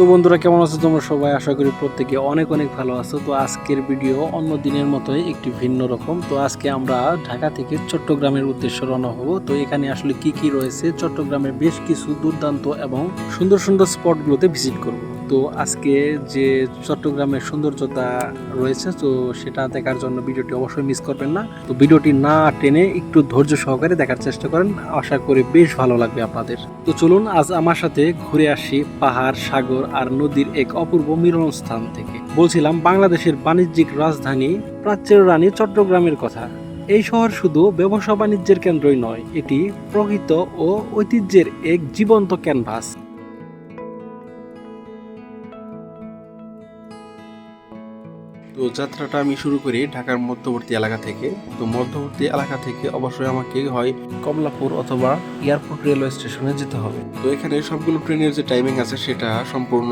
তো বন্ধুরা, কেমন আছো তোমরা সবাই? আশা করি প্রত্যেকে অনেক অনেক ভালো আছো। তো আজকের ভিডিও অন্য দিনের মতোই একটি ভিন্ন রকম। তো আজকে আমরা ঢাকা থেকে চট্টগ্রামের উদ্দেশ্যে রওনা হব। তো এখানে আসলে কি কি রয়েছে? চট্টগ্রামের বেশ কিছু দুর্দান্ত এবং সুন্দর সুন্দর স্পটগুলোতে ভিজিট করব। তো আজকে যে চট্টগ্রামের সৌন্দর্যতা রয়েছে, তো সেটা দেখার জন্য ভিডিওটি অবশ্যই মিস করবেন না। তো ভিডিওটি না টেনে একটু ধৈর্য সহকারে দেখার চেষ্টা করেন। আশা করি বেশ ভালো লাগবে আপনাদের। তো চলুন, আজ আমার সাথে ঘুরে আসি পাহাড়, সাগর আর নদীর এক অপূর্ব মিলন স্থান থেকে। বলছিলাম, বাংলাদেশের বাণিজ্যিক রাজধানী প্রাচ্যের রানী চট্টগ্রামের কথা। এই শহর শুধু ব্যবসা বাণিজ্যের কেন্দ্রই নয়, এটি প্রকৃত ও ঐতিহ্যের এক জীবন্ত ক্যানভাস। তো যাত্রাটা আমি শুরু করি ঢাকার মধ্যবর্তী এলাকা থেকে। তো মধ্যবর্তী এলাকা থেকে অবশ্যই আমাকে হয় কমলাপুর অথবা এয়ারপোর্ট রেলওয়ে স্টেশনে যেতে হবে। তো এখানে সবগুলো ট্রেনের যে টাইমিং আছে সেটা সম্পূর্ণ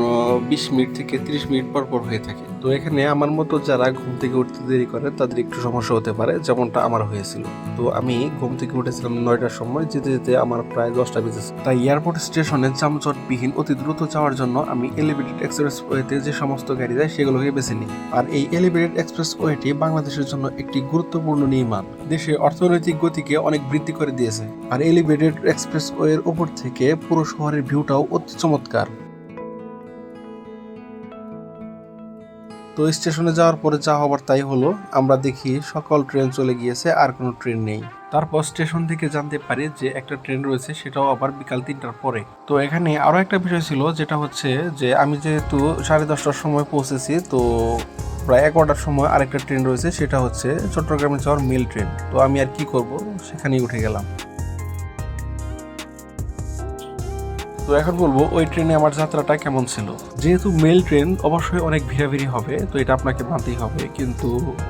বিশ মিনিট থেকে তিরিশ মিনিট পর পর হয়ে থাকে। তো এখানে আমার মতো যারা ঘুম থেকে উঠতে দেরি করে, তাদের একটু সমস্যা হতে পারে, যেমনটা আমার হয়েছিল। তো আমি ঘুম থেকে উঠেছিলাম নয়টার সময়, যেতে যেতে আমার প্রায় দশটা বেজেছে। তাই এয়ারপোর্ট স্টেশনে যানজটবিহীন অতি দ্রুত যাওয়ার জন্য আমি এলিভেটেড এক্সপ্রেস ওয়েতে যে সমস্ত গাড়ি যায়, সেগুলোকে বেছে নিই। আর এই এলিভেটেড এক্সপ্রেস ওয়েটি বাংলাদেশের জন্য একটি গুরুত্বপূর্ণ নির্মাণ। দেশে অর্থনৈতিক গতিকে অনেক বৃদ্ধি করে দিয়েছে। আর এলিভেটেড এক্সপ্রেস ওয়ের উপর থেকে পুরো শহরের ভিউটাও অতি চমৎকার। তো স্টেশনে যাওয়ার পরে যা হবার তাই হলো। আমরা দেখি সকল ট্রেন চলে গিয়েছে, আর কোনো ট্রেন নেই। তারপর স্টেশন থেকে জানতে পারি যে একটা ট্রেন রয়েছে, সেটাও আবার বিকাল তিনটার পরে। তো এখানে আরও একটা বিষয় ছিল, যেটা হচ্ছে যে আমি যেহেতু সাড়ে দশটার সময় পৌঁছেছি, তো প্রায় এগারোটার সময় আরেকটা ট্রেন রয়েছে, সেটা হচ্ছে চট্টগ্রামে যাওয়ার মেল ট্রেন। তো আমি আর কি করব, সেখানেই উঠে গেলাম। তো এখন বলব, ওই ট্রেনে আমার যাত্রাটা কেমন ছিল? যেহেতু মেল ট্রেন অবশ্যই অনেক ভিড়াভিড়ি হবে, তো এটা আপনাকে মানতেই হবে। কিন্তু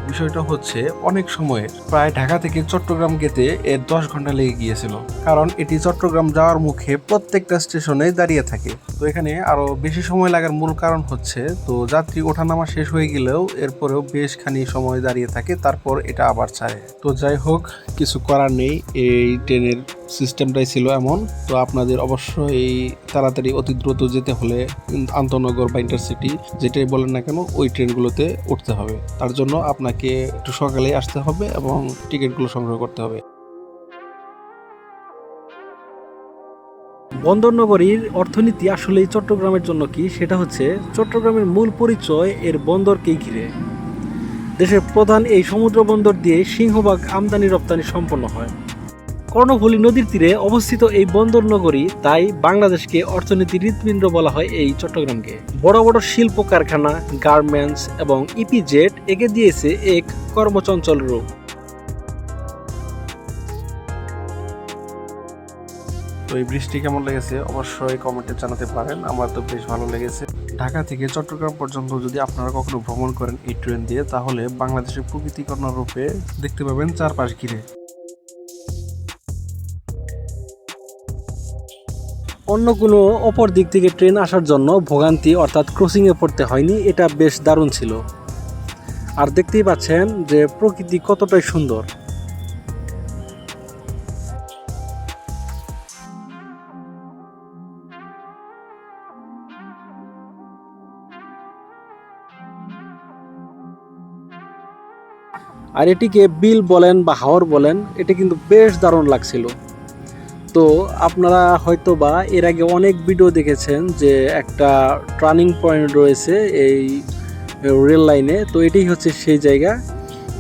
বিষয়টা হচ্ছে, অনেক সময়ের, প্রায় ঢাকা থেকে চট্টগ্রাম গেতে এর দশ ঘণ্টা লেগে গিয়েছিল। কারণ এটি চট্টগ্রাম যাওয়ার মুখে প্রত্যেকটা স্টেশনে দাঁড়িয়ে থাকে। তো এখানে আরও বেশি সময় লাগার মূল কারণ হচ্ছে, তো যাত্রী ওঠানামা শেষ হয়ে গেলেও এরপরেও বেশ খানি সময় দাঁড়িয়ে থাকে, তারপর এটা আবার ছাড়ে। তো যাই হোক, কিছু করার নেই, এই ট্রেনের সিস্টেমটাই ছিল এমন। তো আপনাদের অবশ্যই তাড়াতাড়ি অতি দ্রুত যেতে হলে আন্তনগর বা ইন্টারসিটি যেটাই বলেন না কেন, ওই ট্রেনগুলোতে উঠতে হবে। তার জন্য আপনাকে একটু সকালেই আসতে হবে এবং টিকিটগুলো সংগ্রহ করতে হবে। বন্দরনগরীর অর্থনীতি আসলে চট্টগ্রামের জন্য কি, সেটা হচ্ছে চট্টগ্রামের মূল পরিচয় এর বন্দরকেই ঘিরে। দেশের প্রধান এই সমুদ্র বন্দর দিয়ে সিংহভাগ আমদানি রপ্তানি সম্পন্ন হয়। কর্ণফুলী নদীর তীরে অবস্থিত এই বন্দর নগরী, তাই বাংলাদেশকে অর্থনীতির হৃৎপিণ্ড বলা হয় এই চট্টগ্রামকে। বড় বড় শিল্প কারখানা, গার্মেন্টস এবং ইপিজেট একে দিয়েছে এক কর্মচঞ্চল রূপ। তো এই বৃষ্টি কেমন লেগেছে? অবশ্যই কমেন্টে জানাতে পারেন। আমার তো বেশ ভালো লেগেছে। ঢাকা থেকে চট্টগ্রাম পর্যন্ত যদি আপনারা কখনো ভ্রমণ করেন এই ট্রেন দিয়ে, তাহলে বাংলাদেশের প্রকৃতি কর্ণ রূপে দেখতে পাবেন চারপাশ ঘিরে। অন্য কোনো অপর দিক থেকে ট্রেন আসার জন্য ভোগান্তি অর্থাৎ ক্রসিংয়ে পড়তে হয়নি, এটা বেশ দারুণ ছিল। আর দেখতেই পাচ্ছেন যে প্রকৃতি কতটাই সুন্দর। আর এটিকে বিল বলেন বা হাওর বলেন, এটা কিন্তু বেশ দারুণ লাগছিল। তো আপনারা হয়তো বা এর আগে অনেক ভিডিও দেখেছেন যে একটা টার্নিং পয়েন্ট রয়েছে এই রেল লাইনে তো এটাই হচ্ছে সেই জায়গা।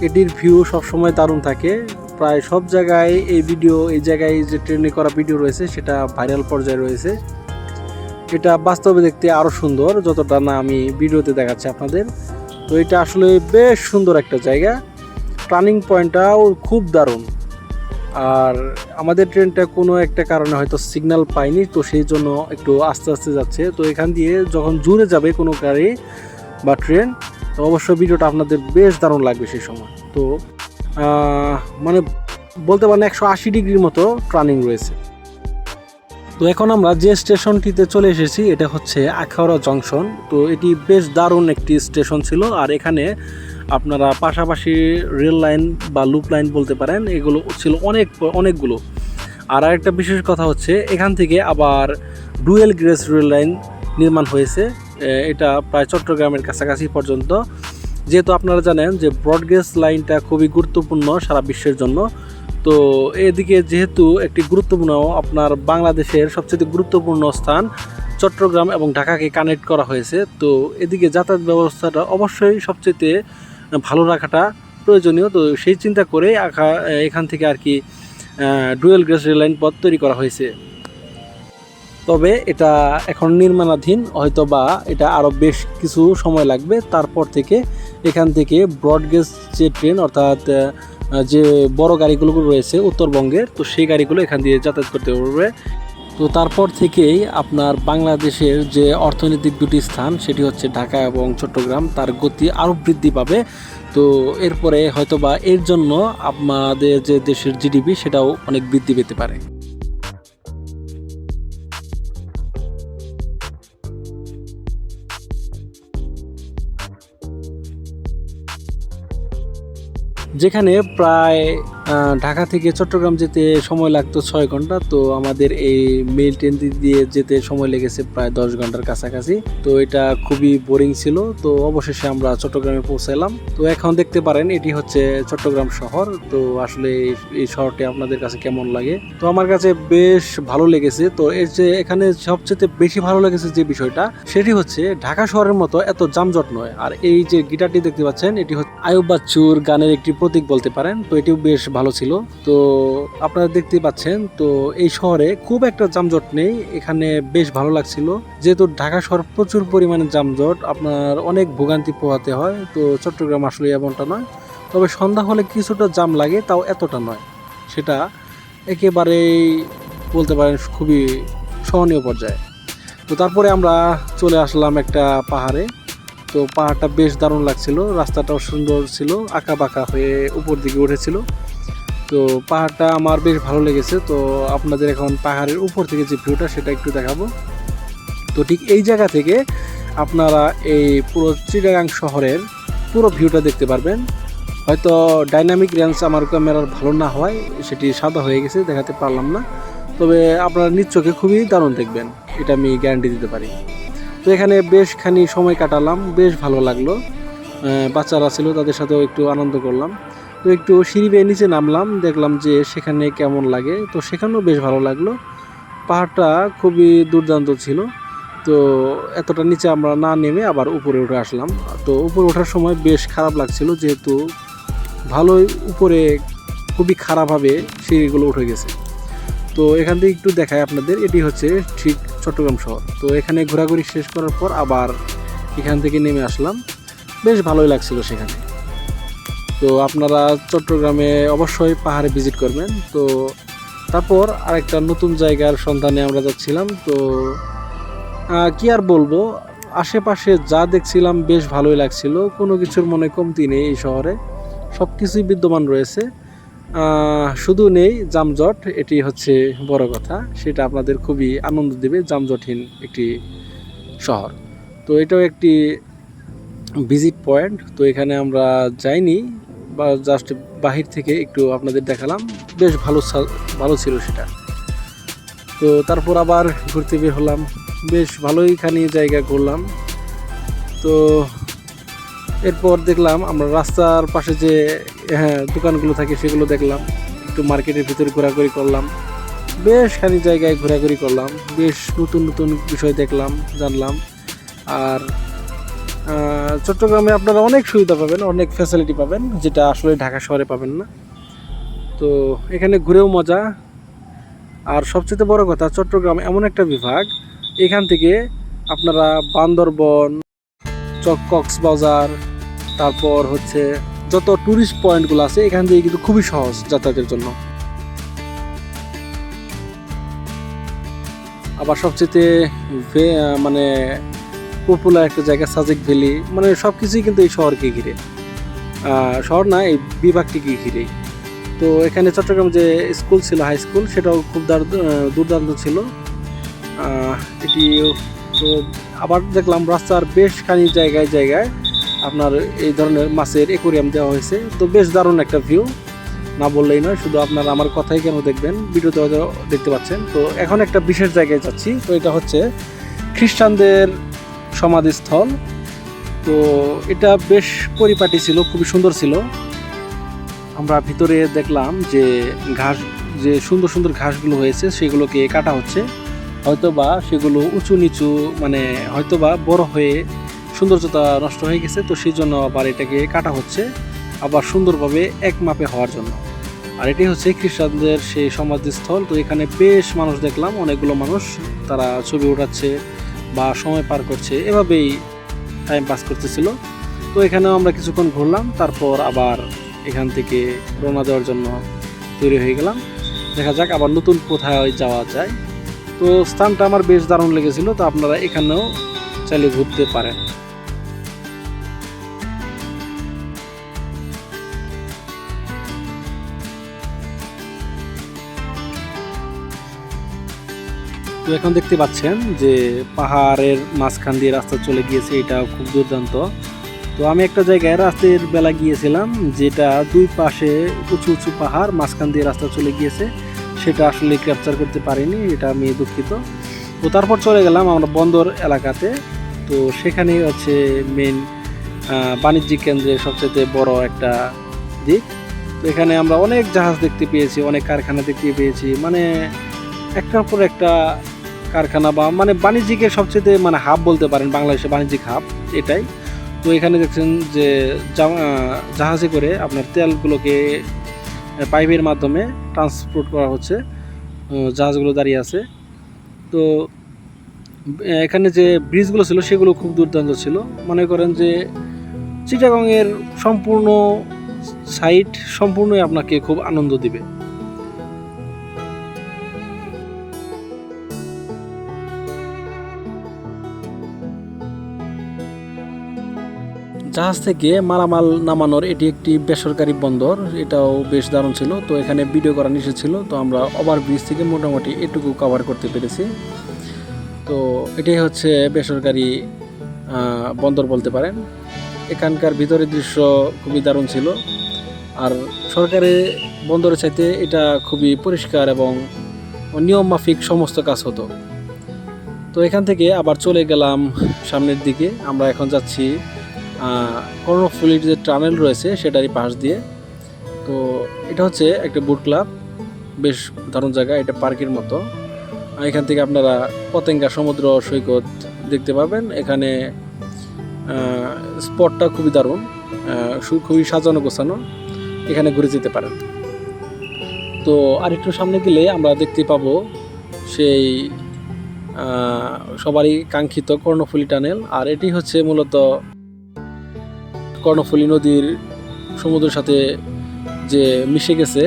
এটির ভিউ সবসময় দারুণ থাকে। প্রায় সব জায়গায় এই ভিডিও এই জায়গায় যে ট্রেনে করা ভিডিও রয়েছে, সেটা ভাইরাল পর্যায়ে রয়েছে। এটা বাস্তবে দেখতে আরও সুন্দর, যতটা না আমি ভিডিওতে দেখাচ্ছি আপনাদের। তো এটা আসলে বেশ সুন্দর একটা জায়গা। টার্নিং পয়েন্টটাও খুব দারুণ। আর আমাদের ট্রেনটা কোনো একটা কারণে হয়তো সিগন্যাল পায়নি, তো সেই জন্য একটু আস্তে আস্তে যাচ্ছে। তো এখান দিয়ে যখন জুড়ে যাবে কোনো গাড়ি বা ট্রেন, তো অবশ্যই ভিডিওটা আপনাদের বেশ দারুণ লাগবে সেই সময়। তো মানে বলতে পারেন একশো আশি ডিগ্রির মতো টার্নিং রয়েছে। তো এখন আমরা যে স্টেশনটিতে চলে এসেছি, এটা হচ্ছে আখাউড়া জংশন। তো এটি বেশ দারুণ একটি স্টেশন ছিল। আর এখানে আপনারা পাশাপাশি রেল লাইন বা লুপ লাইন বলতে পারেন, এগুলো ছিল অনেক, অনেকগুলো। আর আরেকটা বিশেষ কথা হচ্ছে, এখান থেকে আবার ডুয়েল গ্রেস রেল লাইন নির্মাণ হয়েছে এটা প্রায় চট্টগ্রামের কাছাকাছি পর্যন্ত। যেহেতু আপনারা জানেন যে ব্রডগেজ লাইনটা খুবই গুরুত্বপূর্ণ সারা বিশ্বের জন্য, তো এদিকে যেহেতু একটি গুরুত্বপূর্ণ, আপনার বাংলাদেশের সবচেয়ে গুরুত্বপূর্ণ স্থান চট্টগ্রাম এবং ঢাকাকে কানেক্ট করা হয়েছে, তো এদিকে যাতায়াত ব্যবস্থাটা অবশ্যই সবচেয়ে ভালো রাখাটা প্রয়োজনীয়। তো সেই চিন্তা করে আঁকা, এখান থেকে আর কি ডুয়েল গ্রেস রেল লাইন পথ তৈরি করা হয়েছে। তবে এটা এখন নির্মাণাধীন হয়তো বা এটা আরও বেশ কিছু সময় লাগবে। তারপর থেকে এখান থেকে ব্রডগেজ যে ট্রেন, অর্থাৎ যে বড় গাড়িগুলো রয়েছে উত্তরবঙ্গের, তো সেই গাড়িগুলো এখান দিয়ে যাতায়াত করতে পারবে তো তারপর থেকেই আপনার বাংলাদেশের যে অর্থনৈতিক দুটি স্থান, সেটি হচ্ছে ঢাকা এবং চট্টগ্রাম, তার গতি আরও বৃদ্ধি পাবে। তো এরপরে হয়তোবা এর জন্য আমাদের যে দেশের জিডিপি, সেটাও অনেক বৃদ্ধি পেতে পারে। যেখানে প্রায় ঢাকা থেকে চট্টগ্রাম যেতে সময় লাগতো ছয় ঘণ্টা, তো আমাদের এই মেল ট্রেন দিয়ে যেতে সময় লেগেছে প্রায় দশ ঘণ্টার কাছাকাছি। তো এটা খুবই বোরিং ছিল, তো অবশেষে আমরা চট্টগ্রামে পৌঁছালাম তো এখন দেখতে পারেন, এটি হচ্ছে চট্টগ্রাম শহর, তো আসলে এই- শহরটি আপনাদের কাছে কেমন লাগে? তো আমার কাছে বেশ ভালো লেগেছে, তো এর যে এখানে সবচেয়ে বেশি ভালো লেগেছে যে বিষয়টা, সেটি হচ্ছে ঢাকা শহরের মতো এত যানজট নয়। আর এই যে গিটারটি দেখতে পাচ্ছেন, এটি হচ্ছে আয়ুব বাচ্চুর গানের একটি প্রতীক বলতে পারেন, তো এটিও বেশ ভালো ছিল। তো আপনারা দেখতে পাচ্ছেন, তো এই শহরে খুব একটা যানজট নেই। এখানে বেশ ভালো লাগছিল। যেহেতু ঢাকা শহর প্রচুর পরিমাণে যানজট, আপনার অনেক ভোগান্তি পোহাতে হয়। তো চট্টগ্রাম আসলে এমনটা নয়। তবে সন্ধ্যা হলে কিছুটা জাম লাগে, তাও এতটা নয়। সেটা একেবারেই বলতে পারেন খুবই সহনীয় পর্যায়ে। তো তারপরে আমরা চলে আসলাম একটা পাহাড়ে। তো পাহাড়টা বেশ দারুণ লাগছিল। রাস্তাটাও সুন্দর ছিল। আঁকা বাঁকা হয়ে উপর দিকে উঠেছিল। তো পাহাড়টা আমার বেশ ভালো লেগেছে, তো আপনাদের এখন পাহাড়ের উপর থেকে যে ভিউটা সেটা একটু দেখাবো। তো ঠিক এই জায়গা থেকে আপনারা এই পুরো চিটাগাং শহরের পুরো ভিউটা দেখতে পারবেন। হয়তো ডাইনামিক রেঞ্জ আমার ক্যামেরার ভালো না হয়, সেটি সাদা হয়ে গেছে, দেখাতে পারলাম না। তবে আপনারা নিজ খুবই দারুণ দেখবেন, এটা আমি গ্যারান্টি দিতে পারি। তো এখানে বেশ খানি সময় কাটালাম, বেশ ভালো লাগল। বাচ্চারা ছিল, তাদের সাথেও একটু আনন্দ করলাম। তো একটু সিঁড়ি বেয়ে নিচে নামলাম, দেখলাম যে সেখানে কেমন লাগে। তো সেখানেও বেশ ভালো লাগল। পাহাড়টা খুবই দুর্দান্ত ছিল। তো এতটা নিচে আমরা না নেমে আবার উপরে উঠে আসলাম। তো উপরে ওঠার সময় বেশ খারাপ লাগছিল, যেহেতু ভালোই উপরে খুবই খারাপভাবে সিঁড়িগুলো উঠে গেছে। তো এখান থেকে একটু দেখায় আপনাদের, এটি হচ্ছে ঠিক চট্টগ্রাম শহর। তো এখানে ঘোরাঘুরি শেষ করার পর আবার এখান থেকে নেমে আসলাম। বেশ ভালোই লাগছিল সেখানে। তো আপনারা চট্টগ্রামে অবশ্যই পাহাড়ে ভিজিট করবেন। তো তারপর আরেকটা নতুন জায়গার সন্ধানে আমরা যাচ্ছিলাম। তো কি আর বলব? আশেপাশে যা দেখছিলাম বেশ ভালোই লাগছিল। কোনো কিছুর মনে কমতি নেই এই শহরে। সব কিছুই বিদ্যমান রয়েছে। শুধু নেই যানজট, এটি হচ্ছে বড় কথা। সেটা আপনাদের খুবই আনন্দ দেবে, যানজটহীন একটি শহর। তো এটাও একটি ভিজিট পয়েন্ট তো এখানে আমরা যাইনি। বা জাস্ট বাহির থেকে একটু আপনাদের দেখালাম, বেশ ভালো ভালো ছিল সেটা। তো তারপর আবার ঘুরতে বের হলাম, বেশ ভালোই খানি জায়গা ঘুরলাম। তো এরপর দেখলাম আমরা রাস্তার পাশে যে হ্যাঁ দোকানগুলো থাকে সেগুলো দেখলাম, একটু মার্কেটের ভিতরে ঘোরাঘুরি করলাম। বেশ খানি জায়গায় ঘোরাঘুরি করলাম, বেশ নতুন নতুন বিষয় দেখলাম, জানলাম। আর চট্টগ্রামে আপনারা অনেক সুবিধা পাবেন, অনেক ফ্যাসিলিটি পাবেন, যেটা আসলে ঢাকা শহরে পাবেন না। তো এখানে ঘুরেও মজা। আর সবচেয়ে বড় কথা, চট্টগ্রাম এমন একটা বিভাগ, এখান থেকে আপনারা বান্দরবন, চক কক্সবাজার, তারপর হচ্ছে যত ট্যুরিস্ট পয়েন্টগুলো আছে, এখান থেকে কিন্তু খুবই সহজ যাতায়াতের জন্য। আবার সবচেয়ে মানে পপুলার একটা জায়গা সাজেক ভ্যালি মানে সব কিছুই কিন্তু এই শহরকে ঘিরে। শহর না, এই বিভাগটিকে ঘিরেই তো এখানে চট্টগ্রাম যে স্কুল ছিল হাই স্কুল সেটাও খুব দার- দুর্দান্ত ছিল। এটি তো আবার দেখলাম রাস্তার বেশ খানি জায়গায় জায়গায় আপনার এই ধরনের মাছের একুরিয়াম দেওয়া হয়েছে। তো বেশ দারুণ একটা ভিউ না বললেই নয়, শুধু আপনার আমার কথাই কেন দেখবেন? ভিডিওতে হয়তো দেখতে পাচ্ছেন। তো এখন একটা বিশেষ জায়গায় যাচ্ছি। তো এটা হচ্ছে খ্রিস্টানদের সমাধিস্থল। তো এটা বেশ পরিপাটি ছিল, খুবই সুন্দর ছিল। আমরা ভিতরে দেখলাম যে ঘাস, যে সুন্দর সুন্দর ঘাসগুলো হয়েছে, সেগুলোকে কাটা হচ্ছে। হয়তোবা সেগুলো উঁচু নিচু মানে হয়তোবা বড় হয়ে সৌন্দর্যতা নষ্ট হয়ে গেছে, তো সেই জন্য আবার এটাকে কাটা হচ্ছে, আবার সুন্দরভাবে এক মাপে হওয়ার জন্য। আর এটি হচ্ছে খ্রিস্টানদের সেই সমাধিস্থল। তো এখানে বেশ মানুষ দেখলাম, অনেকগুলো মানুষ তারা ছবি ওঠাচ্ছে বা সময় পার করছে, এভাবেই টাইম পাস করতেছিল। তো এখানেও আমরা কিছুক্ষণ ঘুরলাম, তারপর আবার এখান থেকে রওনা দেওয়ার জন্য তৈরি হয়ে গেলাম। দেখা যাক আবার নতুন কোথায় যাওয়া যায়। তো স্থানটা আমার বেশ দারুণ লেগেছিল, তো আপনারা এখানেও চাইলে ঘুরতে পারেন। তো এখন দেখতে পাচ্ছেন যে পাহাড়ের মাঝখান দিয়ে রাস্তা চলে গিয়েছে এটা খুব দুর্দান্ত। তো আমি একটা জায়গায় রাতের বেলা গিয়েছিলাম, যেটা দুই পাশে উঁচু উঁচু পাহাড়, মাঝখান দিয়ে রাস্তা চলে গিয়েছে। সেটা আসলে ক্যাপচার করতে পারিনি, এটা আমি দুঃখিত। তো তারপর চলে গেলাম আমরা বন্দর এলাকাতে। তো সেখানেই হচ্ছে মেন বাণিজ্যিক কেন্দ্রের সবচেয়ে বড় একটা দিক। তো এখানে আমরা অনেক জাহাজ দেখতে পেয়েছি, অনেক কারখানা দেখতে পেয়েছি। মানে একটার পর একটা কারখানা বা মানে বাণিজ্যিকের সবচেয়ে মানে হাব বলতে পারেন, বাংলাদেশের বাণিজ্যিক হাব এটাই। তো এখানে দেখছেন যে জাহাজে করে আপনার তেলগুলোকে পাইপের মাধ্যমে ট্রান্সপোর্ট করা হচ্ছে জাহাজগুলো দাঁড়িয়ে আছে। তো এখানে যে ব্রিজগুলো ছিল সেগুলো খুব দুর্দান্ত ছিল। মনে করেন যে চিটাগংয়ের সম্পূর্ণ সাইট সম্পূর্ণই আপনাকে খুব আনন্দ দিবে। জাহাজ থেকে মালামাল নামানোর এটি একটি বেসরকারি বন্দর, এটাও বেশ দারুণ ছিল। তো এখানে ভিডিও করা নিষেধ ছিল, তো আমরা ওভার ব্রিজ থেকে মোটামুটি এটুকু কভার করতে পেরেছি। তো এটাই হচ্ছে বেসরকারি বন্দর বলতে পারেন। এখানকার ভিতরের দৃশ্য খুবই দারুণ ছিল। আর সরকারি বন্দরের চাইতে এটা খুবই পরিষ্কার এবং নিয়ম মাফিক সমস্ত কাজ হতো। তো এখান থেকে আবার চলে গেলাম সামনের দিকে। আমরা এখন যাচ্ছি কর্ণফুলির যে টানেল রয়েছে, সেটারই পাশ দিয়ে। তো এটা হচ্ছে একটা বুট ক্লাব বেশ দারুণ জায়গা, এটা পার্কের মতো। এখান থেকে আপনারা পতেঙ্গা, সমুদ্র, সৈকত দেখতে পাবেন। এখানে স্পটটা খুবই দারুণ খুবই সাজানো গোছানো। এখানে ঘুরে যেতে পারেন। তো আর একটু সামনে গেলে আমরা দেখতে পাবো সেই সবারই কাঙ্ক্ষিত কর্ণফুলি টানেল। আর এটি হচ্ছে মূলত কর্ণফুলী নদীর সমুদ্রের সাথে যে মিশে গেছে,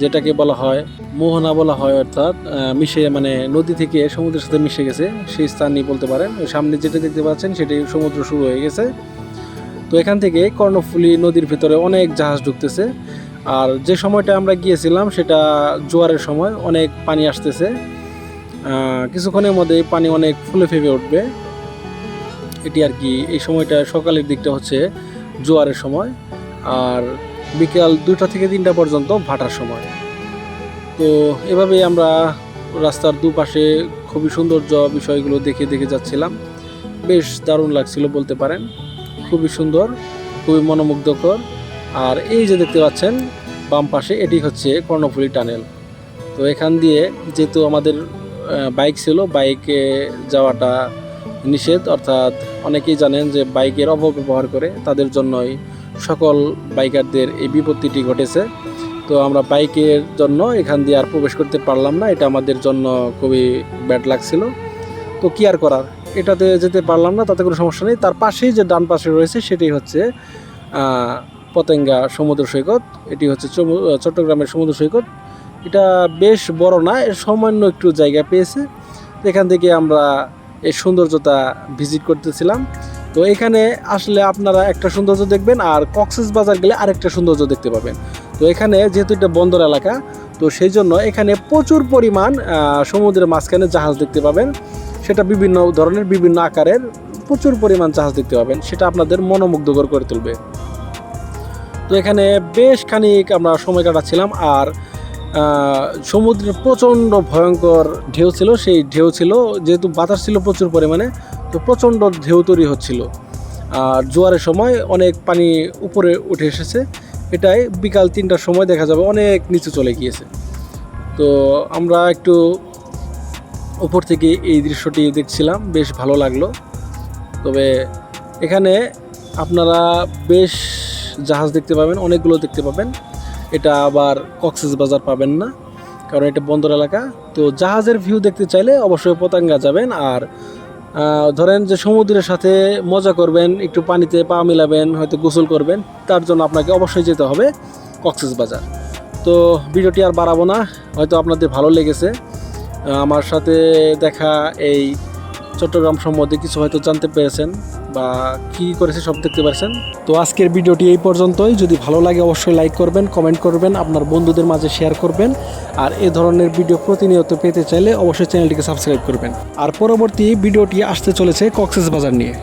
যেটাকে বলা হয় মোহনা বলা হয় অর্থাৎ মিশে মানে নদী থেকে সমুদ্রের সাথে মিশে গেছে, সেই স্থানই বলতে পারেন। সামনে যেটা দেখতে পাচ্ছেন, সেটাই সমুদ্র শুরু হয়ে গেছে। তো এখান থেকে কর্ণফুলী নদীর ভিতরে অনেক জাহাজ ঢুকতেছে। আর যে সময়টা আমরা গিয়েছিলাম, সেটা জোয়ারের সময়, অনেক পানি আসতেছে। কিছুক্ষণের মধ্যে পানি অনেক ফুলে ফেপে উঠবে। এটি আর কি, এই সময়টা সকালের দিকটা হচ্ছে জোয়ারের সময় আর বিকাল দুটা থেকে তিনটা পর্যন্ত ভাটার সময়। তো এভাবে আমরা রাস্তার দুপাশে খুবই সৌন্দর্য বিষয়গুলো দেখে দেখে যাচ্ছিলাম। বেশ দারুণ লাগছিল বলতে পারেন। খুবই সুন্দর, খুবই মনোমুগ্ধকর। আর এই যে দেখতে পাচ্ছেন, বাম পাশে এটি হচ্ছে কর্ণফুলী টানেল। তো এখান দিয়ে যেহেতু আমাদের বাইক ছিল, বাইকে যাওয়াটা নিষেধ, অর্থাৎ অনেকেই জানেন যে বাইকের অপব্যবহার করে তাদের জন্যই সকল বাইকারদের এই বিপত্তিটি ঘটেছে। তো আমরা বাইকের জন্য এখান দিয়ে আর প্রবেশ করতে পারলাম না, এটা আমাদের জন্য খুবই ব্যাড লাগছিল। তো কি আর করার? এটাতে যেতে পারলাম না, তাতে কোনো সমস্যা নেই। তার পাশেই যে ডান পাশে রয়েছে সেটি হচ্ছে পতেঙ্গা সমুদ্র সৈকত। এটি হচ্ছে চট্টগ্রামের সমুদ্র সৈকত। এটা বেশ বড় না সামান্য একটু জায়গা পেয়েছে। এখান থেকে আমরা এই সৌন্দর্যতা ভিজিট করতেছিলাম। তো এখানে আসলে আপনারা একটা সৌন্দর্য দেখবেন আর কক্সেস বাজার গেলে আরেকটা সৌন্দর্য দেখতে পাবেন। তো এখানে যেহেতু এটা বন্দর এলাকা, তো সেই জন্য এখানে প্রচুর পরিমাণ সমুদ্রের মাঝখানে জাহাজ দেখতে পাবেন। সেটা বিভিন্ন ধরনের, বিভিন্ন আকারের প্রচুর পরিমাণ জাহাজ দেখতে পাবেন। সেটা আপনাদের মনোমুগ্ধকর করে তুলবে। তো এখানে বেশ খানিক আমরা সময় কাটাচ্ছিলাম আর সমুদ্রে প্রচণ্ড ভয়ঙ্কর ঢেউ ছিল, সেই ঢেউ ছিল, যেহেতু বাতাস ছিল প্রচুর পরিমাণে, তো প্রচণ্ড ঢেউ তৈরি হচ্ছিল। আর জোয়ারের সময় অনেক পানি উপরে উঠে এসেছে, এটাই বিকাল তিনটার সময় দেখা যাবে, অনেক নিচে চলে গিয়েছে। তো আমরা একটু উপর থেকে এই দৃশ্যটি দেখছিলাম, বেশ ভালো লাগল। তবে এখানে আপনারা বেশ জাহাজ দেখতে পাবেন, অনেকগুলো দেখতে পাবেন। এটা আবার কক্সেস বাজার পাবেন না, কারণ এটা বন্দর এলাকা। তো জাহাজের ভিউ দেখতে চাইলে অবশ্যই পতাঙ্গা যাবেন আর ধরেন যে সমুদ্রের সাথে মজা করবেন, একটু পানিতে পা মিলাবেন, হয়তো গোসল করবেন, তার জন্য আপনাকে অবশ্যই যেতে হবে কক্সেস বাজার। তো ভিডিওটি আর বাড়াবো না, হয়তো আপনাদের ভালো লেগেছে। আমার সাথে দেখা এই চট্টগ্রাম সম্বন্ধে কিছু হয়তো জানতে পেরেছেন বা কি করেছে সব দেখতে পারছেন। তো আজকের ভিডিওটি এই পর্যন্তই। যদি ভালো লাগে অবশ্যই লাইক করবেন, কমেন্ট করবেন, আপনার বন্ধুদের মাঝে শেয়ার করবেন। আর এ ধরনের ভিডিও প্রতিনিয়ত পেতে চাইলে অবশ্যই চ্যানেলটিকে সাবস্ক্রাইব করবেন। আর পরবর্তী ভিডিওটি আসতে চলেছে কক্সেস বাজার নিয়ে।